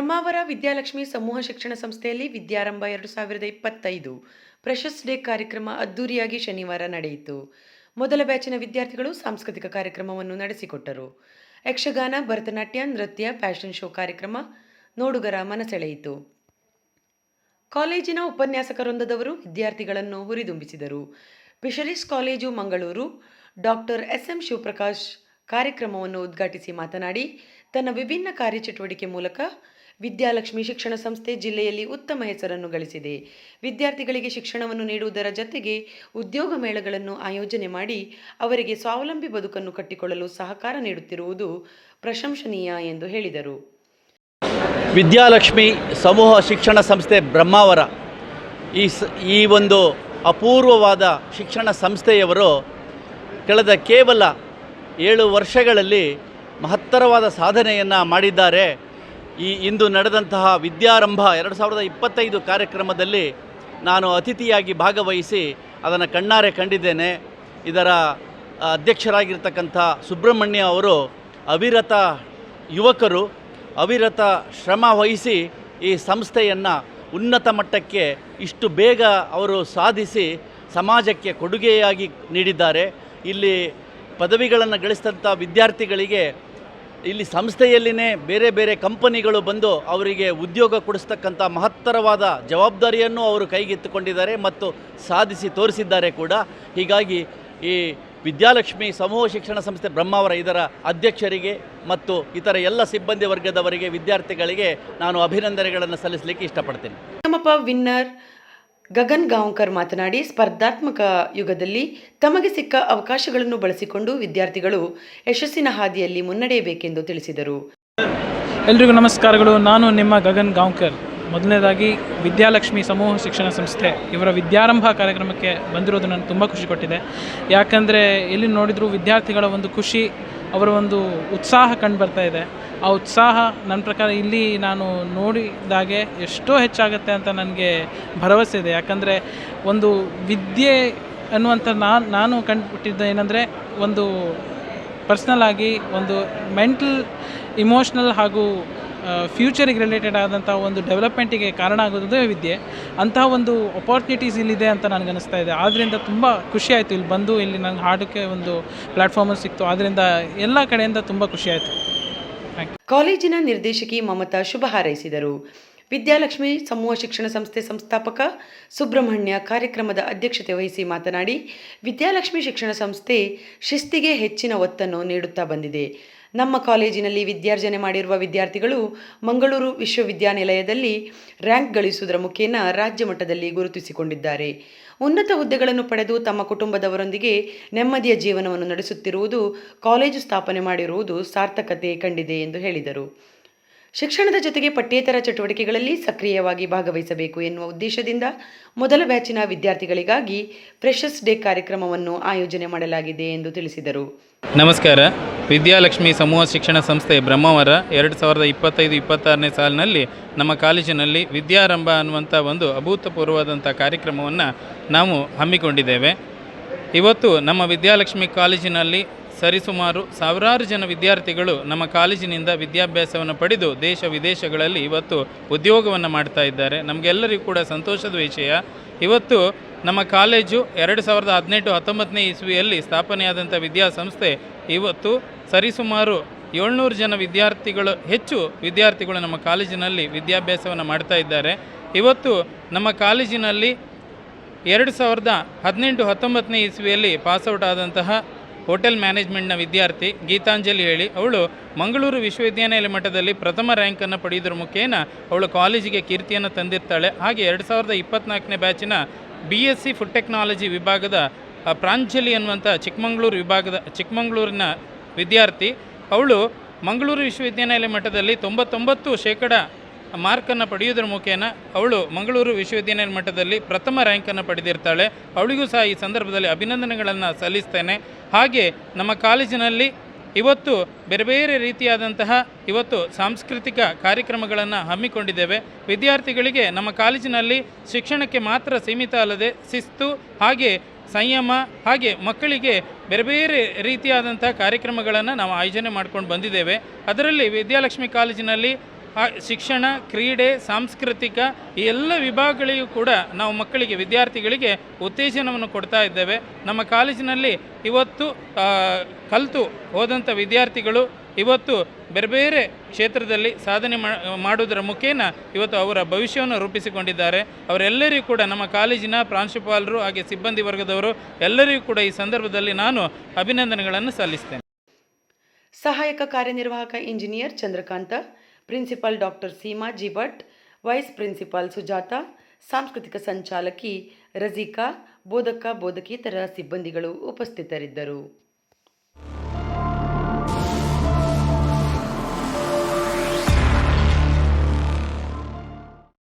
ಬ್ರಹ್ಮಾವರ ವಿದ್ಯಾಲಕ್ಷ್ಮಿ ಸಮೂಹ ಶಿಕ್ಷಣ ಸಂಸ್ಥೆಯಲ್ಲಿ ವಿದ್ಯಾರಂಭ ಎರಡು ಸಾವಿರದ ಇಪ್ಪತ್ತೈದು. ಪ್ರೆಷಸ್ ಡೇ ಕಾರ್ಯಕ್ರಮ ಅದ್ದೂರಿಯಾಗಿ ಶನಿವಾರ ನಡೆಯಿತು. ಮೊದಲ ಬ್ಯಾಚಿನ ವಿದ್ಯಾರ್ಥಿಗಳು ಸಾಂಸ್ಕೃತಿಕ ಕಾರ್ಯಕ್ರಮವನ್ನು ನಡೆಸಿಕೊಟ್ಟರು. ಯಕ್ಷಗಾನ, ಭರತನಾಟ್ಯ, ನೃತ್ಯ, ಫ್ಯಾಷನ್ ಶೋ ಕಾರ್ಯಕ್ರಮ, ನೋಡುಗರ ಮನಸೆಳೆಯಿತು. ಕಾಲೇಜಿನ ಉಪನ್ಯಾಸಕರೊಂದದವರು ವಿದ್ಯಾರ್ಥಿಗಳನ್ನು ಹುರಿದುಂಬಿಸಿದರು. Fisheries college Mangaluru. Doctor S M Shivaprakash ಕಾರ್ಯಕ್ರಮವನ್ನು ಉದ್ಘಾಟಿಸಿ ಮಾತನಾಡಿ, ತನ್ನ ವಿಭಿನ್ನ ಕಾರ್ಯಚಟುವಟಿಕೆ ಮೂಲಕ ವಿದ್ಯಾಲಕ್ಷ್ಮಿ ಶಿಕ್ಷಣ ಸಂಸ್ಥೆ ಜಿಲ್ಲೆಯಲ್ಲಿ ಉತ್ತಮ ಹೆಸರನ್ನು ಗಳಿಸಿದೆ. ವಿದ್ಯಾರ್ಥಿಗಳಿಗೆ ಶಿಕ್ಷಣವನ್ನು ನೀಡುವುದರ ಜತೆಗೆ ಉದ್ಯೋಗ ಮೇಳಗಳನ್ನು ಆಯೋಜನೆ ಮಾಡಿ ಅವರಿಗೆ ಸ್ವಾವಲಂಬಿ ಬದುಕನ್ನು ಕಟ್ಟಿಕೊಳ್ಳಲು ಸಹಕಾರ ನೀಡುತ್ತಿರುವುದು ಪ್ರಶಂಸನೀಯ ಎಂದು ಹೇಳಿದರು. ವಿದ್ಯಾಲಕ್ಷ್ಮಿ ಸಮೂಹ ಶಿಕ್ಷಣ ಸಂಸ್ಥೆ ಬ್ರಹ್ಮಾವರ ಈ ಈ ಒಂದು ಅಪೂರ್ವವಾದ ಶಿಕ್ಷಣ ಸಂಸ್ಥೆಯವರು ಕಳೆದ ಕೇವಲ ಏಳು ವರ್ಷಗಳಲ್ಲಿ ಮಹತ್ತರವಾದ ಸಾಧನೆಯನ್ನು ಮಾಡಿದ್ದಾರೆ. ಈ ಇಂದು ನಡೆದಂತಹ ವಿದ್ಯಾರಂಭ ಎರಡು ಸಾವಿರದ ಇಪ್ಪತ್ತೈದು ಕಾರ್ಯಕ್ರಮದಲ್ಲಿ ನಾನು ಅತಿಥಿಯಾಗಿ ಭಾಗವಹಿಸಿ ಅದನ್ನು ಕಣ್ಣಾರೆ ಕಂಡಿದ್ದೇನೆ. ಇದರ ಅಧ್ಯಕ್ಷರಾಗಿರ್ತಕ್ಕಂಥ ಸುಬ್ರಹ್ಮಣ್ಯ ಅವರು ಅವಿರತ ಯುವಕರು, ಅವಿರತ ಶ್ರಮ ವಹಿಸಿ ಈ ಸಂಸ್ಥೆಯನ್ನು ಉನ್ನತ ಮಟ್ಟಕ್ಕೆ ಇಷ್ಟು ಬೇಗ ಅವರು ಸಾಧಿಸಿ ಸಮಾಜಕ್ಕೆ ಕೊಡುಗೆಯಾಗಿ ನೀಡಿದ್ದಾರೆ. ಇಲ್ಲಿ ಪದವಿಗಳನ್ನು ಗಳಿಸಿದಂಥ ವಿದ್ಯಾರ್ಥಿಗಳಿಗೆ ಇಲ್ಲಿ ಸಂಸ್ಥೆಯಲ್ಲಿನೇ ಬೇರೆ ಬೇರೆ ಕಂಪನಿಗಳು ಬಂದು ಅವರಿಗೆ ಉದ್ಯೋಗ ಕೊಡಿಸ್ತಕ್ಕಂಥ ಮಹತ್ತರವಾದ ಜವಾಬ್ದಾರಿಯನ್ನು ಅವರು ಕೈಗೆತ್ತಿಕೊಂಡಿದ್ದಾರೆ ಮತ್ತು ಸಾಧಿಸಿ ತೋರಿಸಿದ್ದಾರೆ ಕೂಡ. ಹೀಗಾಗಿ ಈ ವಿದ್ಯಾಲಕ್ಷ್ಮಿ ಸಮೂಹ ಶಿಕ್ಷಣ ಸಂಸ್ಥೆ ಬ್ರಹ್ಮಾವರ ಇದರ ಅಧ್ಯಕ್ಷರಿಗೆ ಮತ್ತು ಇತರ ಎಲ್ಲ ಸಿಬ್ಬಂದಿ ವರ್ಗದವರಿಗೆ, ವಿದ್ಯಾರ್ಥಿಗಳಿಗೆ ನಾನು ಅಭಿನಂದನೆಗಳನ್ನು ಸಲ್ಲಿಸಲಿಕ್ಕೆ ಇಷ್ಟಪಡ್ತೇನೆ. ವಿನ್ನರ್ ಗಗನ್ ಗಾಂವ್ಕರ್ ಮಾತನಾಡಿ, ಸ್ಪರ್ಧಾತ್ಮಕ ಯುಗದಲ್ಲಿ ತಮಗೆ ಸಿಕ್ಕ ಅವಕಾಶಗಳನ್ನು ಬಳಸಿಕೊಂಡು ವಿದ್ಯಾರ್ಥಿಗಳು ಯಶಸ್ಸಿನ ಹಾದಿಯಲ್ಲಿ ಮುನ್ನಡೆಯಬೇಕೆಂದು ತಿಳಿಸಿದರು. ಎಲ್ರಿಗೂ ನಮಸ್ಕಾರಗಳು. ನಾನು ನಿಮ್ಮ ಗಗನ್ ಗಾಂವ್ಕರ್. ಮೊದಲನೇದಾಗಿ, ವಿದ್ಯಾಲಕ್ಷ್ಮಿ ಸಮೂಹ ಶಿಕ್ಷಣ ಸಂಸ್ಥೆ ಇವರ ವಿದ್ಯಾರಂಭ ಕಾರ್ಯಕ್ರಮಕ್ಕೆ ಬಂದಿರೋದು ನನಗೆ ತುಂಬ ಖುಷಿ ಕೊಟ್ಟಿದೆ. ಯಾಕಂದರೆ, ಎಲ್ಲಿ ನೋಡಿದರೂ ವಿದ್ಯಾರ್ಥಿಗಳ ಒಂದು ಖುಷಿ, ಅವರ ಒಂದು ಉತ್ಸಾಹ ಕಂಡು ಬರ್ತಾ ಇದೆ. ಆ ಉತ್ಸಾಹ ನನ್ನ ಪ್ರಕಾರ ಇಲ್ಲಿ ನಾನು ನೋಡಿದಾಗೆ ಎಷ್ಟೋ ಹೆಚ್ಚಾಗುತ್ತೆ ಅಂತ ನನಗೆ ಭರವಸೆ ಇದೆ. ಯಾಕಂದರೆ ಒಂದು ವಿದ್ಯೆ ಅನ್ನುವಂಥ ನಾನು ನಾನು ಕಂಡುಬಿಟ್ಟಿದ್ದು ಏನಂದರೆ ಒಂದು ಪರ್ಸ್ನಲ್ ಆಗಿ ಒಂದು ಮೆಂಟಲ್ ಇಮೋಷ್ನಲ್ ಹಾಗೂ ಫ್ಯೂಚರಿಗೆ ರಿಲೇಟೆಡ್ ಆದಂಥ ಒಂದು ಡೆವಲಪ್ಮೆಂಟಿಗೆ ಕಾರಣ ಆಗೋದೇ ವಿದ್ಯೆ. ಅಂತಹ ಒಂದು ಅಪಾರ್ಚುನಿಟೀಸ್ ಇಲ್ಲಿದೆ ಅಂತ ನನಗೆ ಅನಿಸ್ತಾ ಇದೆ. ಆದ್ದರಿಂದ ತುಂಬ ಖುಷಿ ಆಯಿತು. ಇಲ್ಲಿ ಬಂದು ಇಲ್ಲಿ ನನಗೆ ಹಾಡೋಕ್ಕೆ ಒಂದು ಪ್ಲ್ಯಾಟ್ಫಾರ್ಮ್ ಸಿಕ್ತು. ಆದ್ದರಿಂದ ಎಲ್ಲ ಕಡೆಯಿಂದ ತುಂಬ ಖುಷಿ ಆಯಿತು. ಕಾಲೇಜಿನ ನಿರ್ದೇಶಕಿ ಮಮತಾ ಶುಭ ಹಾರೈಸಿದರು. ವಿದ್ಯಾಲಕ್ಷ್ಮಿ ಸಮೂಹ ಶಿಕ್ಷಣ ಸಂಸ್ಥೆ ಸಂಸ್ಥಾಪಕ ಸುಬ್ರಹ್ಮಣ್ಯ ಕಾರ್ಯಕ್ರಮದ ಅಧ್ಯಕ್ಷತೆ ವಹಿಸಿ ಮಾತನಾಡಿ, ವಿದ್ಯಾಲಕ್ಷ್ಮಿ ಶಿಕ್ಷಣ ಸಂಸ್ಥೆ ಶಿಸ್ತಿಗೆ ಹೆಚ್ಚಿನ ಒತ್ತನ್ನು ನೀಡುತ್ತಾ ಬಂದಿದೆ. ನಮ್ಮ ಕಾಲೇಜಿನಲ್ಲಿ ವಿದ್ಯಾರ್ಜನೆ ಮಾಡಿರುವ ವಿದ್ಯಾರ್ಥಿಗಳು ಮಂಗಳೂರು ವಿಶ್ವವಿದ್ಯಾನಿಲಯದಲ್ಲಿ ರ್ಯಾಂಕ್ ಗಳಿಸುವುದರ ಮುಖೇನ ರಾಜ್ಯ ಮಟ್ಟದಲ್ಲಿ ಗುರುತಿಸಿಕೊಂಡಿದ್ದಾರೆ. ಉನ್ನತ ಹುದ್ದೆಗಳನ್ನು ಪಡೆದು ತಮ್ಮ ಕುಟುಂಬದವರೊಂದಿಗೆ ನೆಮ್ಮದಿಯ ಜೀವನವನ್ನು ನಡೆಸುತ್ತಿರುವುದು ಕಾಲೇಜು ಸ್ಥಾಪನೆ ಮಾಡಿರುವುದು ಸಾರ್ಥಕತೆ ಕಂಡಿದೆ ಎಂದು ಹೇಳಿದರು. ಶಿಕ್ಷಣದ ಜೊತೆಗೆ ಪಠ್ಯೇತರ ಚಟುವಟಿಕೆಗಳಲ್ಲಿ ಸಕ್ರಿಯವಾಗಿ ಭಾಗವಹಿಸಬೇಕು ಎನ್ನುವ ಉದ್ದೇಶದಿಂದ ಮೊದಲ ಬ್ಯಾಚಿನ ವಿದ್ಯಾರ್ಥಿಗಳಿಗಾಗಿ ಫ್ರೆಶರ್ಸ್ ಡೇ ಕಾರ್ಯಕ್ರಮವನ್ನು ಆಯೋಜನೆ ಮಾಡಲಾಗಿದೆ ಎಂದು ತಿಳಿಸಿದರು. ನಮಸ್ಕಾರ. ವಿದ್ಯಾಲಕ್ಷ್ಮಿ ಸಮೂಹ ಶಿಕ್ಷಣ ಸಂಸ್ಥೆ ಬ್ರಹ್ಮಾವರ ಎರಡು ಸಾವಿರದ ಇಪ್ಪತ್ತೈದು ಇಪ್ಪತ್ತಾರನೇ ಸಾಲಿನಲ್ಲಿ ನಮ್ಮ ಕಾಲೇಜಿನಲ್ಲಿ ವಿದ್ಯಾರಂಭ ಅನ್ನುವಂಥ ಒಂದು ಅಭೂತಪೂರ್ವವಾದಂಥ ಕಾರ್ಯಕ್ರಮವನ್ನು ನಾವು ಹಮ್ಮಿಕೊಂಡಿದ್ದೇವೆ. ಇವತ್ತು ನಮ್ಮ ವಿದ್ಯಾಲಕ್ಷ್ಮಿ ಕಾಲೇಜಿನಲ್ಲಿ ಸರಿಸುಮಾರು ಸಾವಿರಾರು ಜನ ವಿದ್ಯಾರ್ಥಿಗಳು ನಮ್ಮ ಕಾಲೇಜಿನಿಂದ ವಿದ್ಯಾಭ್ಯಾಸವನ್ನು ಪಡೆದು ದೇಶ ವಿದೇಶಗಳಲ್ಲಿ ಇವತ್ತು ಉದ್ಯೋಗವನ್ನು ಮಾಡ್ತಾ ಇದ್ದಾರೆ. ನಮಗೆಲ್ಲರಿಗೂ ಕೂಡ ಸಂತೋಷದ ವಿಷಯ. ಇವತ್ತು ನಮ್ಮ ಕಾಲೇಜು ಎರಡು ಸಾವಿರದ ಹದಿನೆಂಟು ಹತ್ತೊಂಬತ್ತನೇ ಇಸ್ವಿಯಲ್ಲಿ ಸ್ಥಾಪನೆಯಾದಂಥ ವಿದ್ಯಾಸಂಸ್ಥೆ ಇವತ್ತು ಸರಿಸುಮಾರು ಏಳ್ನೂರು ಜನ ವಿದ್ಯಾರ್ಥಿಗಳು, ಹೆಚ್ಚು ವಿದ್ಯಾರ್ಥಿಗಳು ನಮ್ಮ ಕಾಲೇಜಿನಲ್ಲಿ ವಿದ್ಯಾಭ್ಯಾಸವನ್ನು ಮಾಡ್ತಾ ಇದ್ದಾರೆ. ಇವತ್ತು ನಮ್ಮ ಕಾಲೇಜಿನಲ್ಲಿ ಎರಡು ಸಾವಿರದ ಹದಿನೆಂಟು ಹತ್ತೊಂಬತ್ತನೇ ಇಸ್ವಿಯಲ್ಲಿ ಪಾಸ್ಔಟ್ ಆದಂತಹ ಹೋಟೆಲ್ ಮ್ಯಾನೇಜ್ಮೆಂಟ್ನ ವಿದ್ಯಾರ್ಥಿ ಗೀತಾಂಜಲಿ ಹೇಳಿ, ಅವಳು ಮಂಗಳೂರು ವಿಶ್ವವಿದ್ಯಾನಿಲಯ ಮಟ್ಟದಲ್ಲಿ ಪ್ರಥಮ ರ್ಯಾಂಕನ್ನು ಪಡೆಯುವುದರ ಮುಖೇನ ಅವಳು ಕಾಲೇಜಿಗೆ ಕೀರ್ತಿಯನ್ನು ತಂದಿರ್ತಾಳೆ. ಹಾಗೆ ಎರಡು ಸಾವಿರದ ಇಪ್ಪತ್ನಾಲ್ಕನೇ ಬ್ಯಾಚಿನ B S C food technology ವಿಭಾಗದ ಪ್ರಾಂಜಲಿ ಅನ್ನುವಂಥ ಚಿಕ್ಕಮಗಳೂರು ವಿಭಾಗದ, ಚಿಕ್ಕಮಗಳೂರಿನ ವಿದ್ಯಾರ್ಥಿ. ಅವಳು ಮಂಗಳೂರು ವಿಶ್ವವಿದ್ಯಾನಿಲಯ ಮಟ್ಟದಲ್ಲಿ ತೊಂಬತ್ತೊಂಬತ್ತು ಶೇಕಡ ಮಾರ್ಕನ್ನು ಪಡೆಯುವುದರ ಮುಖೇನ ಅವಳು ಮಂಗಳೂರು ವಿಶ್ವವಿದ್ಯಾನಿಲಯ ಮಟ್ಟದಲ್ಲಿ ಪ್ರಥಮ ರ್ಯಾಂಕನ್ನು ಪಡೆದಿರ್ತಾಳೆ. ಅವಳಿಗೂ ಸಹ ಈ ಸಂದರ್ಭದಲ್ಲಿ ಅಭಿನಂದನೆಗಳನ್ನು ಸಲ್ಲಿಸ್ತೇನೆ. ಹಾಗೆ ನಮ್ಮ ಕಾಲೇಜಿನಲ್ಲಿ ಇವತ್ತು ಬೇರೆ ಬೇರೆ ರೀತಿಯಾದಂತಹ ಇವತ್ತು ಸಾಂಸ್ಕೃತಿಕ ಕಾರ್ಯಕ್ರಮಗಳನ್ನು ಹಮ್ಮಿಕೊಂಡಿದ್ದೇವೆ. ವಿದ್ಯಾರ್ಥಿಗಳಿಗೆ ನಮ್ಮ ಕಾಲೇಜಿನಲ್ಲಿ ಶಿಕ್ಷಣಕ್ಕೆ ಮಾತ್ರ ಸೀಮಿತ ಅಲ್ಲದೆ ಶಿಸ್ತು, ಹಾಗೆ ಸಂಯಮ, ಹಾಗೆ ಮಕ್ಕಳಿಗೆ ಬೇರೆ ಬೇರೆ ರೀತಿಯಾದಂಥ ಕಾರ್ಯಕ್ರಮಗಳನ್ನು ನಾವು ಆಯೋಜನೆ ಮಾಡ್ಕೊಂಡು ಬಂದಿದ್ದೇವೆ. ಅದರಲ್ಲಿ ವಿದ್ಯಾಲಕ್ಷ್ಮಿ ಕಾಲೇಜಿನಲ್ಲಿ ಶಿಕ್ಷಣ, ಕ್ರೀಡೆ, ಸಾಂಸ್ಕೃತಿಕ ಈ ಎಲ್ಲ ವಿಭಾಗಗಳಿಗೂ ಕೂಡ ನಾವು ಮಕ್ಕಳಿಗೆ, ವಿದ್ಯಾರ್ಥಿಗಳಿಗೆ ಉತ್ತೇಜನವನ್ನು ಕೊಡ್ತಾ ಇದ್ದೇವೆ. ನಮ್ಮ ಕಾಲೇಜಿನಲ್ಲಿ ಇವತ್ತು ಕಲಿತು ಹೋದಂಥ ವಿದ್ಯಾರ್ಥಿಗಳು ಇವತ್ತು ಬೇರೆ ಬೇರೆ ಕ್ಷೇತ್ರದಲ್ಲಿ ಸಾಧನೆ ಮಾಡುವುದರ ಮುಖೇನ ಇವತ್ತು ಅವರ ಭವಿಷ್ಯವನ್ನು ರೂಪಿಸಿಕೊಂಡಿದ್ದಾರೆ. ಅವರೆಲ್ಲರಿಗೂ ಕೂಡ ನಮ್ಮ ಕಾಲೇಜಿನ ಪ್ರಾಂಶುಪಾಲರು ಹಾಗೆ ಸಿಬ್ಬಂದಿ ವರ್ಗದವರು ಎಲ್ಲರಿಗೂ ಕೂಡ ಈ ಸಂದರ್ಭದಲ್ಲಿ ನಾನು ಅಭಿನಂದನೆಗಳನ್ನು ಸಲ್ಲಿಸ್ತೇನೆ. ಸಹಾಯಕ ಕಾರ್ಯನಿರ್ವಾಹಕ engineer Chandrakanta principal doctor Seema G Bhat vice principal Sujata ಸಾಂಸ್ಕೃತಿಕ ಸಂಚಾಲಕಿ ರಜಿಕಾ ಬೋಧಕ ಬೋಧಕೇತರ ಸಿಬ್ಬಂದಿಗಳು ಉಪಸ್ಥಿತರಿದ್ದರು